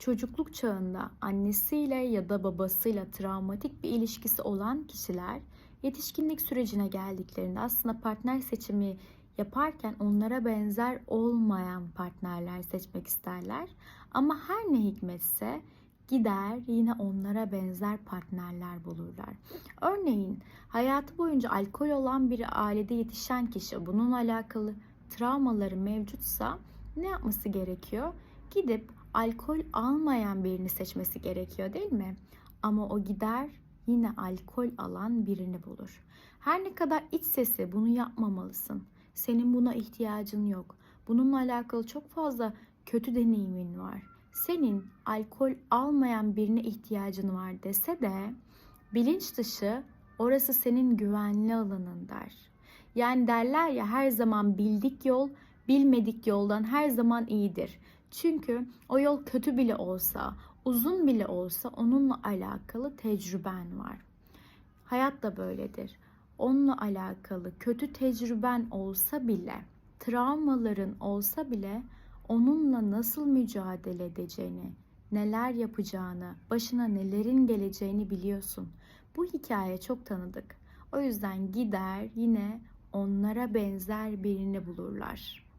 çocukluk çağında annesiyle ya da babasıyla travmatik bir ilişkisi olan kişiler yetişkinlik sürecine geldiklerinde aslında partner seçimi yaparken onlara benzer olmayan partnerler seçmek isterler. Ama her ne hikmetse gider yine onlara benzer partnerler bulurlar. Örneğin hayatı boyunca alkol olan bir ailede yetişen kişi bununla alakalı travmaları mevcutsa ne yapması gerekiyor? Gidip alkol almayan birini seçmesi gerekiyor değil mi? Ama o gider yine alkol alan birini bulur. Her ne kadar iç sesi bunu yapmamalısın. Senin buna ihtiyacın yok. Bununla alakalı çok fazla kötü deneyimin var. Senin alkol almayan birine ihtiyacın var dese de bilinç dışı orası senin güvenli alanın der. Yani derler ya her zaman bildik yol bilmedik yoldan her zaman iyidir. Çünkü o yol kötü bile olsa, uzun bile olsa onunla alakalı tecrüben var. Hayat da böyledir. Onunla alakalı kötü tecrüben olsa bile, travmaların olsa bile onunla nasıl mücadele edeceğini, neler yapacağını, başına nelerin geleceğini biliyorsun. Bu hikaye çok tanıdık. O yüzden gider yine onlara benzer birini bulurlar.